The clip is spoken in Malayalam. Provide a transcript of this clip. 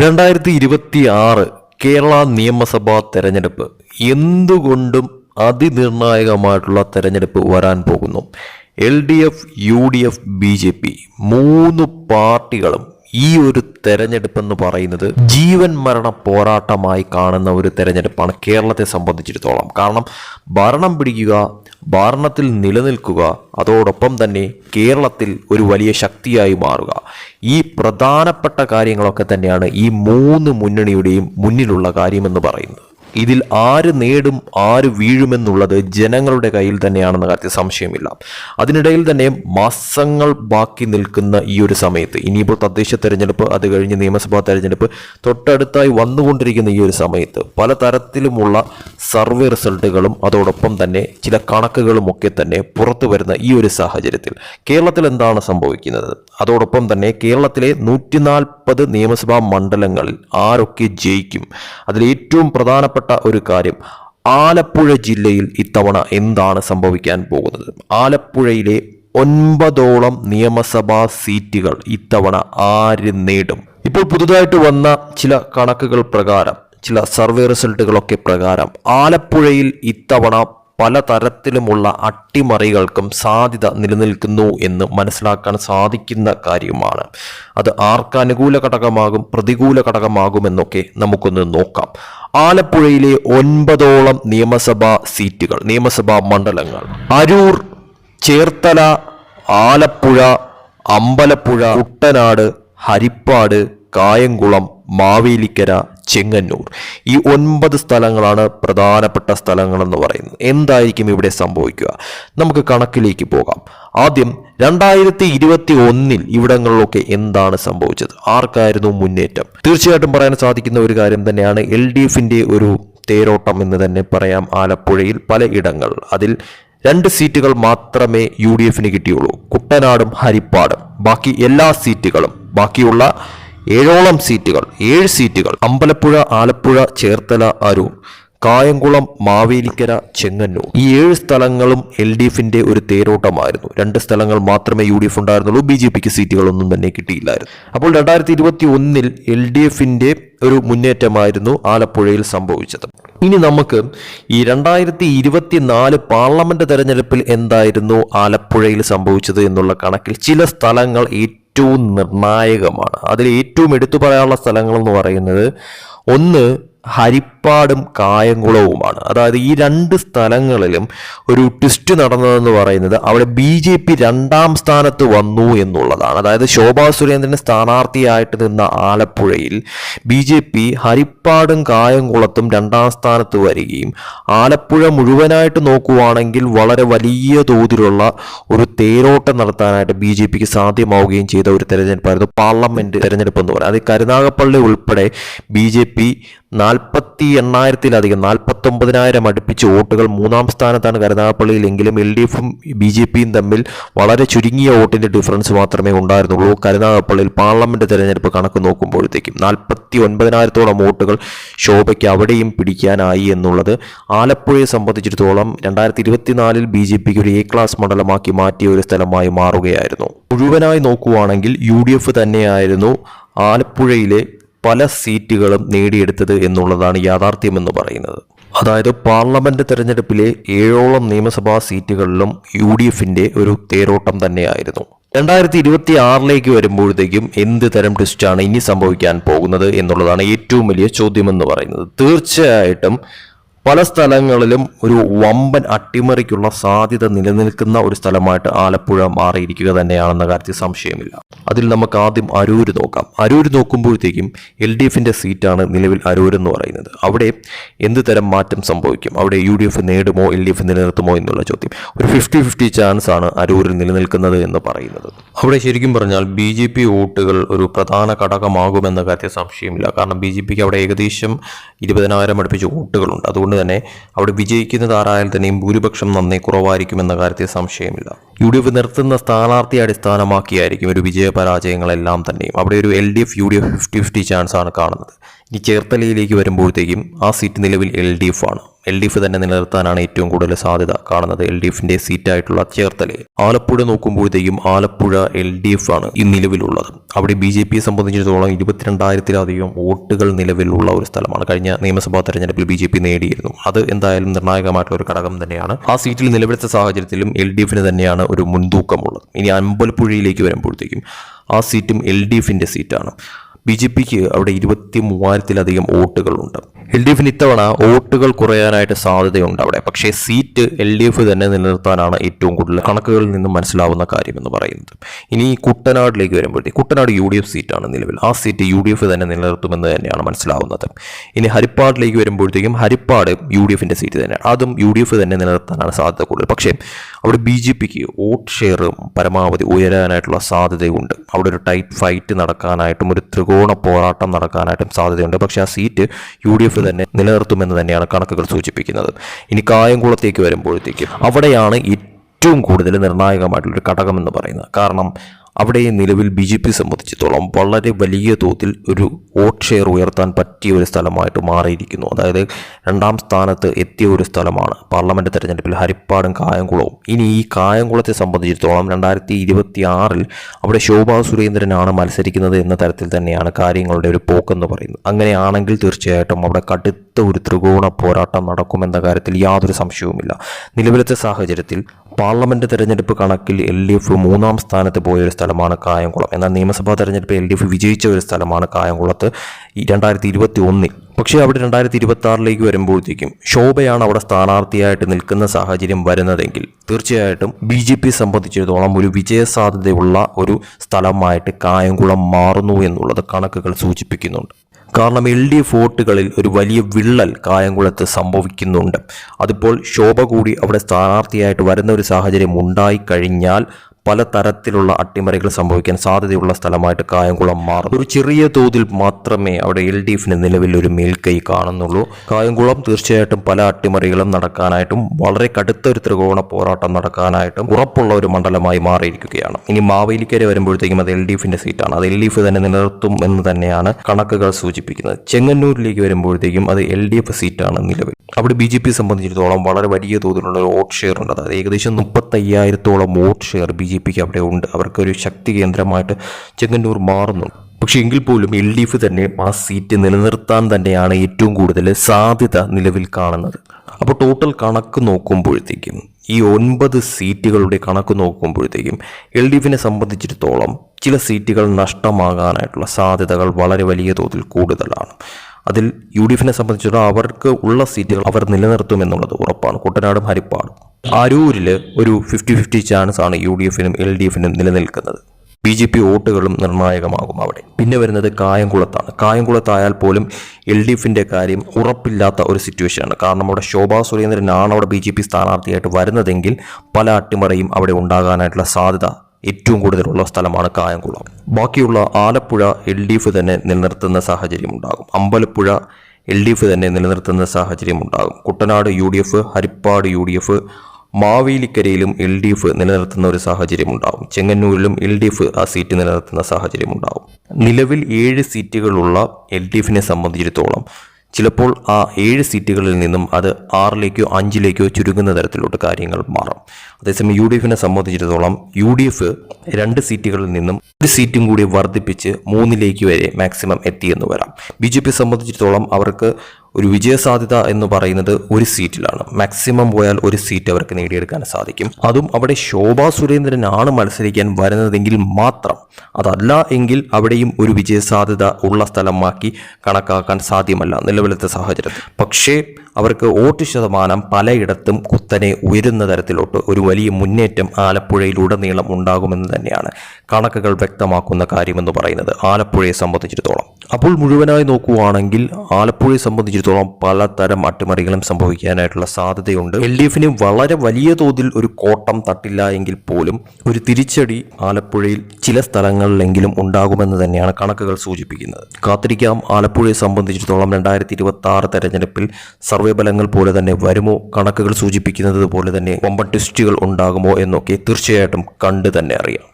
രണ്ടായിരത്തി ഇരുപത്തി ആറ് കേരള നിയമസഭാ തെരഞ്ഞെടുപ്പ് എന്തുകൊണ്ടും അതിനിർണായകമായിട്ടുള്ള തെരഞ്ഞെടുപ്പ് വരാൻ പോകുന്നു. L D F U D F B J P മൂന്ന് പാർട്ടികളും ഈ ഒരു തെരഞ്ഞെടുപ്പെന്ന് പറയുന്നത് ജീവൻ മരണ പോരാട്ടമായി കാണുന്ന ഒരു തെരഞ്ഞെടുപ്പാണ് കേരളത്തെ സംബന്ധിച്ചിടത്തോളം. കാരണം ഭരണം പിടിക്കുക ഭരണത്തിൽ നിലനിൽക്കുക അതോടൊപ്പം തന്നെ കേരളത്തിൽ ഒരു വലിയ ശക്തിയായി മാറുക. ഈ പ്രധാനപ്പെട്ട കാര്യങ്ങളൊക്കെ തന്നെയാണ് ഈ മൂന്ന് മുന്നണിയുടെയും മുന്നിലുള്ള കാര്യമെന്ന് പറയുന്നത്. ഇതിൽ ആര് നേടും ആര് വീഴുമെന്നുള്ളത് ജനങ്ങളുടെ കയ്യിൽ തന്നെയാണെന്ന കാര്യത്തിൽ സംശയമില്ല. അതിനിടയിൽ തന്നെ മാസങ്ങൾ ബാക്കി നിൽക്കുന്ന ഈ ഒരു സമയത്ത് ഇനിയിപ്പോൾ തദ്ദേശ തെരഞ്ഞെടുപ്പ് അത് കഴിഞ്ഞ് നിയമസഭാ തെരഞ്ഞെടുപ്പ് തൊട്ടടുത്തായി വന്നുകൊണ്ടിരിക്കുന്ന ഈ ഒരു സമയത്ത് പല തരത്തിലുമുള്ള സർവേ റിസൾട്ടുകളും അതോടൊപ്പം തന്നെ ചില കണക്കുകളും ഒക്കെ തന്നെ പുറത്തു വരുന്ന ഈ ഒരു സാഹചര്യത്തിൽ കേരളത്തിൽ എന്താണ് സംഭവിക്കുന്നത്? അതോടൊപ്പം തന്നെ കേരളത്തിലെ നൂറ്റി നിയമസഭാ മണ്ഡലങ്ങളിൽ ആരൊക്കെ ജയിക്കും? അതിൽ ഏറ്റവും പ്രധാനപ്പെട്ട ഒരു കാര്യം ആലപ്പുഴ ജില്ലയിൽ ഇത്തവണ എന്താണ് സംഭവിക്കാൻ പോകുന്നത്? ആലപ്പുഴയിലെ ഒൻപതോളം നിയമസഭാ സീറ്റുകൾ ഇത്തവണ ആര് നേടും? ഇപ്പോൾ പുതുതായിട്ട് വന്ന ചില കണക്കുകൾ പ്രകാരം ചില സർവേ റിസൾട്ടുകളൊക്കെ പ്രകാരം ആലപ്പുഴയിൽ ഇത്തവണ പലതരത്തിലുമുള്ള അട്ടിമറികൾക്കും സാധ്യത നിലനിൽക്കുന്നു എന്ന് മനസ്സിലാക്കാൻ സാധിക്കുന്ന കാര്യമാണ്. അത് ആർക്ക് അനുകൂല ഘടകമാകും പ്രതികൂല ഘടകമാകുമെന്നൊക്കെ നമുക്കൊന്ന് നോക്കാം. ആലപ്പുഴയിലെ ഒൻപതോളം നിയമസഭാ സീറ്റുകൾ നിയമസഭാ മണ്ഡലങ്ങൾ. അരൂർ ചേർത്തല ആലപ്പുഴ അമ്പലപ്പുഴ കുട്ടനാട് ഹരിപ്പാട് കായംകുളം മാവേലിക്കര ചെങ്ങന്നൂർ. ഈ ഒൻപത് സ്ഥലങ്ങളാണ് പ്രധാനപ്പെട്ട സ്ഥലങ്ങളെന്ന് പറയുന്നത്. എന്തായിരിക്കും ഇവിടെ സംഭവിക്കുക? നമുക്ക് കണക്കിലേക്ക് പോകാം. ആദ്യം രണ്ടായിരത്തി ഇരുപത്തി ഒന്നിൽ ഇവിടങ്ങളിലൊക്കെ എന്താണ് സംഭവിച്ചത്? ആർക്കായിരുന്നു മുന്നേറ്റം? തീർച്ചയായിട്ടും പറയാൻ സാധിക്കുന്ന ഒരു കാര്യം തന്നെയാണ് എൽ ഡി എഫിന്റെ ഒരു തേരോട്ടം എന്ന് തന്നെ പറയാം ആലപ്പുഴയിൽ പല ഇടങ്ങൾ. അതിൽ രണ്ട് സീറ്റുകൾ മാത്രമേ യു ഡി എഫിന് കിട്ടിയുള്ളൂ. കുട്ടനാടും ഹരിപ്പാടും. ബാക്കി എല്ലാ സീറ്റുകളും. ബാക്കിയുള്ള ഏഴോളം സീറ്റുകൾ ഏഴ് സീറ്റുകൾ. അമ്പലപ്പുഴ ആലപ്പുഴ ചേർത്തല അരൂർ. കായംകുളം മാവേലിക്കര ചെങ്ങന്നൂർ. ഈ ഏഴ് സ്ഥലങ്ങളും എൽ ഡി എഫിന്റെ ഒരു തേരോട്ടമായിരുന്നു. രണ്ട് സ്ഥലങ്ങൾ മാത്രമേ യു ഡി എഫ് ഉണ്ടായിരുന്നുള്ളൂ. ബി ജെ പിക്ക് സീറ്റുകളൊന്നും തന്നെ കിട്ടിയില്ലായിരുന്നു. അപ്പോൾ രണ്ടായിരത്തി ഇരുപത്തി ഒന്നിൽ എൽ ഡി എഫിന്റെ ഒരു മുന്നേറ്റമായിരുന്നു ആലപ്പുഴയിൽ സംഭവിച്ചത്. ഇനി നമുക്ക് ഈ രണ്ടായിരത്തി ഇരുപത്തിനാല് പാർലമെന്റ് തെരഞ്ഞെടുപ്പിൽ എന്തായിരുന്നു ആലപ്പുഴയിൽ സംഭവിച്ചത് എന്നുള്ള കണക്കിൽ ചില സ്ഥലങ്ങൾ ഏറ്റവും നിർണായകമാണ്. അതിൽ ഏറ്റവും എടുത്തു പറയാനുള്ള സ്ഥലങ്ങൾ എന്ന് പറയുന്നത് ഒന്ന് ഹരിപ്പാടും കായംകുളവുമാണ്. അതായത് ഈ രണ്ട് സ്ഥലങ്ങളിലും ഒരു ട്വിസ്റ്റ് നടന്നതെന്ന് പറയുന്നത് അവിടെ ബി ജെ പി രണ്ടാം സ്ഥാനത്ത് വന്നു എന്നുള്ളതാണ്. അതായത് ശോഭാ സുരേന്ദ്രൻ സ്ഥാനാർത്ഥിയായിട്ട് നിന്ന ആലപ്പുഴയിൽ ബി ജെ പി ഹരിപ്പാടും കായംകുളത്തും രണ്ടാം സ്ഥാനത്ത് വരികയും ആലപ്പുഴ മുഴുവനായിട്ട് നോക്കുവാണെങ്കിൽ വളരെ വലിയ തോതിലുള്ള ഒരു തേരോട്ടം നടത്താനായിട്ട് ബി ജെ പിക്ക് സാധ്യമാവുകയും ചെയ്ത ഒരു തെരഞ്ഞെടുപ്പായിരുന്നു പാർലമെന്റ് തെരഞ്ഞെടുപ്പ് എന്ന് പറയുന്നത്. അത് കരുനാഗപ്പള്ളി ഉൾപ്പെടെ ബി ജെ പി നാൽപ്പത്തി എണ്ണായിരത്തിലധികം നാൽപ്പത്തൊമ്പതിനായിരം അടുപ്പിച്ച് വോട്ടുകൾ മൂന്നാം സ്ഥാനത്താണ് കരുനാഗപ്പള്ളിയിലെങ്കിലും എൽ ഡി എഫും ബി ജെ പിയും തമ്മിൽ വളരെ ചുരുങ്ങിയ വോട്ടിന്റെ ഡിഫറൻസ് മാത്രമേ ഉണ്ടായിരുന്നുള്ളൂ. കരുനാഗപ്പള്ളിയിൽ പാർലമെന്റ് തിരഞ്ഞെടുപ്പ് കണക്ക് നോക്കുമ്പോഴത്തേക്കും നാൽപ്പത്തി ഒൻപതിനായിരത്തോളം വോട്ടുകൾ ശോഭയ്ക്ക് അവിടെയും പിടിക്കാനായി എന്നുള്ളത് ആലപ്പുഴയെ സംബന്ധിച്ചിടത്തോളം രണ്ടായിരത്തി ഇരുപത്തിനാലിൽ ബി ജെ പിക്ക് ഒരു എ ക്ലാസ് മണ്ഡലമാക്കി മാറ്റിയ ഒരു സ്ഥലമായി മാറുകയായിരുന്നു. മുഴുവനായി നോക്കുവാണെങ്കിൽ യു ഡി എഫ് തന്നെയായിരുന്നു ആലപ്പുഴയിലെ പല സീറ്റുകളും നേടിയെടുത്തത് എന്നുള്ളതാണ് യാഥാർത്ഥ്യമെന്ന് പറയുന്നത്. അതായത് പാർലമെന്റ് തെരഞ്ഞെടുപ്പിലെ ഏഴോളം നിയമസഭാ സീറ്റുകളിലും യു ഡി എഫിന്റെ ഒരു തേരോട്ടം തന്നെയായിരുന്നു. രണ്ടായിരത്തി ഇരുപത്തി ആറിലേക്ക് വരുമ്പോഴത്തേക്കും എന്ത് തരം ട്വിസ്റ്റാണ് ഇനി സംഭവിക്കാൻ പോകുന്നത് എന്നുള്ളതാണ് ഏറ്റവും വലിയ ചോദ്യമെന്ന് പറയുന്നത്. തീർച്ചയായിട്ടും പല സ്ഥലങ്ങളിലും ഒരു വമ്പൻ അട്ടിമറിക്കുള്ള സാധ്യത നിലനിൽക്കുന്ന ഒരു സ്ഥലമായിട്ട് ആലപ്പുഴ മാറിയിരിക്കുക തന്നെയാണെന്ന കാര്യത്തിൽ സംശയമില്ല. അതിൽ നമുക്ക് ആദ്യം അരൂര് നോക്കാം. അരൂര് നോക്കുമ്പോഴത്തേക്കും എൽ ഡി എഫിന്റെ സീറ്റാണ് നിലവിൽ അരൂർ എന്ന് പറയുന്നത്. അവിടെ എന്ത് തരം മാറ്റം സംഭവിക്കും? അവിടെ യു ഡി എഫ് നേടുമോ എൽ ഡി എഫ് നിലനിർത്തുമോ എന്നുള്ള ചോദ്യം. ഒരു ഫിഫ്റ്റി ഫിഫ്റ്റി ചാൻസ് ആണ് അരൂരിൽ നിലനിൽക്കുന്നത് എന്ന് പറയുന്നത്. അവിടെ ശരിക്കും പറഞ്ഞാൽ ബി ജെ പി വോട്ടുകൾ ഒരു പ്രധാന ഘടകമാകുമെന്ന കാര്യത്തിൽ സംശയമില്ല. കാരണം ബി ജെ പിക്ക് അവിടെ ഏകദേശം ഇരുപതിനായിരം അടുപ്പിച്ച് വോട്ടുകളുണ്ട്. അതുകൊണ്ട് തന്നെ അവിടെ വിജയിക്കുന്നത് ആരായാൽ തന്നെയും ഭൂരിപക്ഷം നന്നേ കുറവായിരിക്കുമെന്ന കാര്യത്തിൽ സംശയമില്ല. യു ഡി എഫ് നിർത്തുന്ന സ്ഥാനാർത്ഥി അടിസ്ഥാനമാക്കിയായിരിക്കും ഒരു വിജയ പരാജയങ്ങളെല്ലാം തന്നെയും. അവിടെ ഒരു L D F U D F fifty fifty chance ആണ് കാണുന്നത്. ഇനി ചേർത്തലയിലേക്ക് വരുമ്പോഴത്തേക്കും ആ സീറ്റ് നിലവിൽ എൽ ഡി എഫ് ആണ്. എൽ ഡി എഫ് തന്നെ നിലനിർത്താനാണ് ഏറ്റവും കൂടുതൽ സാധ്യത കാണുന്നത് എൽ ഡി എഫിന്റെ സീറ്റായിട്ടുള്ള ചേർത്തലയിൽ ആലപ്പുഴ നോക്കുമ്പോഴത്തേക്കും ആലപ്പുഴ എൽ ഡി എഫ് ആണ് ഈ നിലവിലുള്ളത്. അവിടെ ബി ജെ പിയെ സംബന്ധിച്ചിടത്തോളം ഇരുപത്തിരണ്ടായിരത്തിലധികം വോട്ടുകൾ നിലവിലുള്ള ഒരു സ്ഥലമാണ്. കഴിഞ്ഞ നിയമസഭാ തെരഞ്ഞെടുപ്പിൽ ബി ജെ പി നേടിയിരുന്നു. അത് എന്തായാലും നിർണായകമായിട്ടുള്ള ഒരു ഘടകം തന്നെയാണ്. ആ സീറ്റിൽ നിലവിലത്തെ സാഹചര്യത്തിലും എൽ ഡി എഫിന് തന്നെയാണ് ഒരു മുൻതൂക്കമുള്ളത്. ഇനി അമ്പലപ്പുഴയിലേക്ക് വരുമ്പോഴത്തേക്കും ആ സീറ്റും എൽ ഡി എഫിന്റെ സീറ്റാണ് ബി ജെ പിക്ക് അവിടെ ഇരുപത്തി മൂവായിരത്തിലധികം വോട്ടുകളുണ്ട്. എൽ ഡി എഫിന് ഇത്തവണ വോട്ടുകൾ കുറയാനായിട്ട് സാധ്യതയുണ്ട് അവിടെ. പക്ഷേ സീറ്റ് എൽ ഡി എഫ് തന്നെ നിലനിർത്താനാണ് ഏറ്റവും കൂടുതൽ കണക്കുകളിൽ നിന്നും മനസ്സിലാവുന്ന കാര്യമെന്ന് പറയുന്നത്. ഇനി കുട്ടനാടിലേക്ക് വരുമ്പോഴത്തേക്ക് കുട്ടനാട് യു ഡി എഫ് സീറ്റാണ് നിലവിൽ. ആ സീറ്റ് യു ഡി എഫ് തന്നെ നിലനിർത്തുമെന്ന് തന്നെയാണ് മനസ്സിലാവുന്നത്. ഇനി ഹരിപ്പാടിലേക്ക് വരുമ്പോഴത്തേക്കും ഹരിപ്പാട് യു ഡി എഫിന്റെ സീറ്റ് തന്നെയാണ്. അതും യു ഡി എഫ് തന്നെ നിലനിർത്താനാണ് സാധ്യത കൂടുതൽ. പക്ഷേ അവിടെ ബി ജെ പിക്ക് വോട്ട് ഷെയർ പരമാവധി ഉയരാനായിട്ടുള്ള സാധ്യതയുണ്ട്. അവിടെ ഒരു ടൈറ്റ് ഫൈറ്റ് നടക്കാനായിട്ടും ഒരു ത്രികോണ പോരാട്ടം നടക്കാനായിട്ടും സാധ്യതയുണ്ട്. പക്ഷേ ആ സീറ്റ് യു ഡി എഫ് തന്നെ നിലനിർത്തുമെന്ന് തന്നെയാണ് കണക്കുകൾ സൂചിപ്പിക്കുന്നത്. ഇനി കായംകുളത്തേക്ക് വരുമ്പോഴത്തേക്കും അവിടെയാണ് ഏറ്റവും കൂടുതൽ നിർണായകമായിട്ടുള്ളൊരു ഘടകം എന്ന് പറയുന്നത്. കാരണം അവിടെ നിലവിൽ ബി ജെ പി സംബന്ധിച്ചിടത്തോളം വളരെ വലിയ തോതിൽ ഒരു വോട്ട് ഷെയർ ഉയർത്താൻ പറ്റിയ ഒരു സ്ഥലമായിട്ട് മാറിയിരിക്കുന്നു. അതായത് രണ്ടാം സ്ഥാനത്ത് എത്തിയ ഒരു സ്ഥലമാണ് പാർലമെന്റ് തെരഞ്ഞെടുപ്പിൽ ഹരിപ്പാടും കായംകുളവും. ഇനി ഈ കായംകുളത്തെ സംബന്ധിച്ചിടത്തോളം രണ്ടായിരത്തി ഇരുപത്തി ആറിൽ അവിടെ ശോഭാ സുരേന്ദ്രനാണ് മത്സരിക്കുന്നത് എന്ന തരത്തിൽ തന്നെയാണ് കാര്യങ്ങളുടെ ഒരു പോക്കെന്ന് പറയുന്നത്. അങ്ങനെയാണെങ്കിൽ തീർച്ചയായിട്ടും അവിടെ കടുത്ത ഒരു ത്രികോണ പോരാട്ടം നടക്കുമെന്ന കാര്യത്തിൽ യാതൊരു സംശയവുമില്ല. നിലവിലത്തെ സാഹചര്യത്തിൽ പാർലമെന്റ് തെരഞ്ഞെടുപ്പ് കണക്കിൽ എൽ ഡി എഫ് മൂന്നാം സ്ഥാനത്ത് പോയ ഒരു സ്ഥലമാണ് കായംകുളം. എന്നാൽ നിയമസഭാ തെരഞ്ഞെടുപ്പ് എൽ ഡി എഫ് വിജയിച്ച ഒരു സ്ഥലമാണ് കായംകുളത്ത് രണ്ടായിരത്തി ഇരുപത്തി ഒന്നിൽ പക്ഷേ അവിടെ രണ്ടായിരത്തി ഇരുപത്തി ആറിലേക്ക് വരുമ്പോഴത്തേക്കും ശോഭയാണ് അവിടെ സ്ഥാനാർത്ഥിയായിട്ട് നിൽക്കുന്ന സാഹചര്യം വരുന്നതെങ്കിൽ തീർച്ചയായിട്ടും ബി ജെ പി സംബന്ധിച്ചിടത്തോളം ഒരു വിജയസാധ്യതയുള്ള ഒരു സ്ഥലമായിട്ട് കായംകുളം മാറുന്നു എന്നുള്ളത് കണക്കുകൾ സൂചിപ്പിക്കുന്നുണ്ട്. കാരണം എൽ ഡി എഫ് വോട്ടുകളിൽ ഒരു വലിയ വിള്ളൽ കായംകുളത്ത് സംഭവിക്കുന്നുണ്ട്. അതിപ്പോൾ ശോഭ കൂടി അവിടെ സ്ഥാനാർത്ഥിയായിട്ട് വരുന്ന ഒരു സാഹചര്യം ഉണ്ടായിക്കഴിഞ്ഞാൽ പല തരത്തിലുള്ള അട്ടിമറികൾ സംഭവിക്കാൻ സാധ്യതയുള്ള സ്ഥലമായിട്ട് കായംകുളം മാറും ഒരു ചെറിയ തോതിൽ മാത്രമേ അവിടെ എൽ ഡി എഫിന് നിലവിൽ ഒരു മേൽക്കൈ കാണുന്നുള്ളൂ. കായംകുളം തീർച്ചയായിട്ടും പല അട്ടിമറികളും നടക്കാനായിട്ടും വളരെ കടുത്ത ഒരു ത്രികോണ പോരാട്ടം നടക്കാനായിട്ടും ഉറപ്പുള്ള ഒരു മണ്ഡലമായി മാറിയിരിക്കുകയാണ്. ഇനി മാവേലിക്കര വരുമ്പോഴത്തേക്കും അത് എൽ ഡി എഫിന്റെ സീറ്റാണ്. അത് എൽ ഡി എഫ് തന്നെ നിലനിർത്തും എന്ന് തന്നെയാണ് കണക്കുകൾ സൂചിപ്പിക്കുന്നത്. ചെങ്ങന്നൂരിലേക്ക് വരുമ്പോഴത്തേക്കും അത് എൽ ഡി എഫ് സീറ്റാണ് നിലവിൽ. അവിടെ ബി ജെ പി സംബന്ധിച്ചിടത്തോളം വളരെ വലിയ തോതിലുള്ള വോട്ട് ഷെയർ ഉണ്ട്. അതായത് ഏകദേശം മുപ്പത്തയ്യായിരത്തോളം വോട്ട് ഷെയർ ബി ജെ പിക്ക് അവിടെ ഉണ്ട്. അവർക്കൊരു ശക്തി കേന്ദ്രമായിട്ട് ചെങ്ങന്നൂർ മാറുന്നു. പക്ഷേ എങ്കിൽ പോലും എൽ ഡി എഫ് തന്നെ ആ സീറ്റ് നിലനിർത്താൻ തന്നെയാണ് ഏറ്റവും കൂടുതൽ സാധ്യത നിലവിൽ കാണുന്നത്. അപ്പോൾ ടോട്ടൽ കണക്ക് നോക്കുമ്പോഴത്തേക്കും ഈ ഒൻപത് സീറ്റുകളുടെ കണക്ക് നോക്കുമ്പോഴത്തേക്കും എൽ ഡി എഫിനെ സംബന്ധിച്ചിടത്തോളം ചില സീറ്റുകൾ നഷ്ടമാകാനായിട്ടുള്ള സാധ്യതകൾ വളരെ വലിയ തോതിൽ കൂടുതലാണ്. അതിൽ യു ഡി എഫിനെ സംബന്ധിച്ചിടത്തോളം അവർക്ക് ഉള്ള സീറ്റുകൾ അവർ നിലനിർത്തുമെന്നുള്ളത് ഉറപ്പാണ്. കുട്ടനാടും ഹരിപ്പാടും. അരൂരിൽ ഒരു ഫിഫ്റ്റി ഫിഫ്റ്റി ചാൻസ് ആണ് യു ഡി എഫിനും എൽ ഡി എഫിനും നിലനിൽക്കുന്നത്. ബി ജെ പി വോട്ടുകളും നിർണായകമാകും അവിടെ. പിന്നെ വരുന്നത് കായംകുളത്താണ്. കായംകുളത്തായാൽ പോലും എൽ ഡി എഫിന്റെ കാര്യം ഉറപ്പില്ലാത്ത ഒരു സിറ്റുവേഷനാണ് കാരണം അവിടെ ശോഭാ സുരേന്ദ്രനാണ് അവിടെ ബി ജെ പി സ്ഥാനാർത്ഥിയായിട്ട് വരുന്നതെങ്കിൽ പല അട്ടിമറിയും അവിടെ ഉണ്ടാകാനായിട്ടുള്ള സാധ്യത ഏറ്റവും കൂടുതലുള്ള സ്ഥലമാണ് കായംകുളം. ബാക്കിയുള്ള ആലപ്പുഴ എൽ ഡി എഫ് തന്നെ നിലനിർത്തുന്ന സാഹചര്യം ഉണ്ടാകും അമ്പലപ്പുഴ എൽ ഡി എഫ് തന്നെ നിലനിർത്തുന്ന സാഹചര്യം ഉണ്ടാകും Kuttanad U D F Harippad U D F മാവേലിക്കരയിലും L D F നിലനിർത്തുന്ന ഒരു സാഹചര്യം ഉണ്ടാകും ചെങ്ങന്നൂരിലും എൽ ഡി എഫ് ആ സീറ്റ് നിലനിർത്തുന്ന സാഹചര്യം ഉണ്ടാകും നിലവിൽ ഏഴ് സീറ്റുകളുള്ള എൽ ഡി എഫിനെ സംബന്ധിച്ചിടത്തോളം ചിലപ്പോൾ ആ ഏഴ് സീറ്റുകളിൽ നിന്നും അത് ആറിലേക്കോ അഞ്ചിലേക്കോ ചുരുങ്ങുന്ന തരത്തിലോട്ട് കാര്യങ്ങൾ മാറും. അതേസമയം യു ഡി എഫിനെ സംബന്ധിച്ചിടത്തോളം യു ഡി എഫ് രണ്ട് സീറ്റുകളിൽ നിന്നും ഒരു സീറ്റും കൂടി വർദ്ധിപ്പിച്ച് മൂന്നിലേക്ക് വരെ മാക്സിമം എത്തിയെന്ന് വരാം. ബി ജെ പി സംബന്ധിച്ചിടത്തോളം അവർക്ക് ഒരു വിജയസാധ്യത എന്ന് പറയുന്നത് ഒരു സീറ്റിലാണ്. മാക്സിമം പോയാൽ ഒരു സീറ്റ് അവർക്ക് നേടിയെടുക്കാൻ സാധിക്കും. അതും അവിടെ ശോഭാ സുരേന്ദ്രനാണ് മത്സരിക്കാൻ വരുന്നതെങ്കിൽ മാത്രം. അതല്ല എങ്കിൽ അവിടെയും ഒരു വിജയസാധ്യത ഉള്ള സ്ഥലമാക്കി കണക്കാക്കാൻ സാധ്യമല്ല നിലവിലത്തെ സാഹചര്യം പക്ഷേ അവർക്ക് വോട്ട് ശതമാനം പലയിടത്തും കുത്തനെ ഉയരുന്ന തരത്തിലോട്ട് ഒരു വലിയ മുന്നേറ്റം ആലപ്പുഴയിലുടനീളം ഉണ്ടാകുമെന്ന് തന്നെയാണ് കണക്കുകൾ വ്യക്തമാക്കുന്ന കാര്യമെന്ന് പറയുന്നത്. ആലപ്പുഴയെ സംബന്ധിച്ചിടത്തോളം. അപ്പോൾ മുഴുവനായി നോക്കുകയാണെങ്കിൽ ആലപ്പുഴയെ സംബന്ധിച്ചിടത്തോളം പലതരം അട്ടിമറികളും സംഭവിക്കാനായിട്ടുള്ള സാധ്യതയുണ്ട്. എൽ ഡി എഫിന് വളരെ വലിയ തോതിൽ ഒരു കോട്ടം തട്ടില്ല എങ്കിൽ പോലും ഒരു തിരിച്ചടി ആലപ്പുഴയിൽ ചില സ്ഥലങ്ങളിലെങ്കിലും ഉണ്ടാകുമെന്ന് തന്നെയാണ് കണക്കുകൾ സൂചിപ്പിക്കുന്നത്. കാത്തിരിക്കാം. ആലപ്പുഴയെ സംബന്ധിച്ചിടത്തോളം രണ്ടായിരത്തി ഇരുപത്തി ആറ് തെരഞ്ഞെടുപ്പിൽ സർവേ ഫലങ്ങൾ പോലെ തന്നെ വരുമോ? കണക്കുകൾ സൂചിപ്പിക്കുന്നത് പോലെ തന്നെ വമ്പൻ ട്വിസ്റ്റുകൾ ഉണ്ടാകുമോ എന്നൊക്കെ തീർച്ചയായിട്ടും കണ്ടു തന്നെ അറിയാം.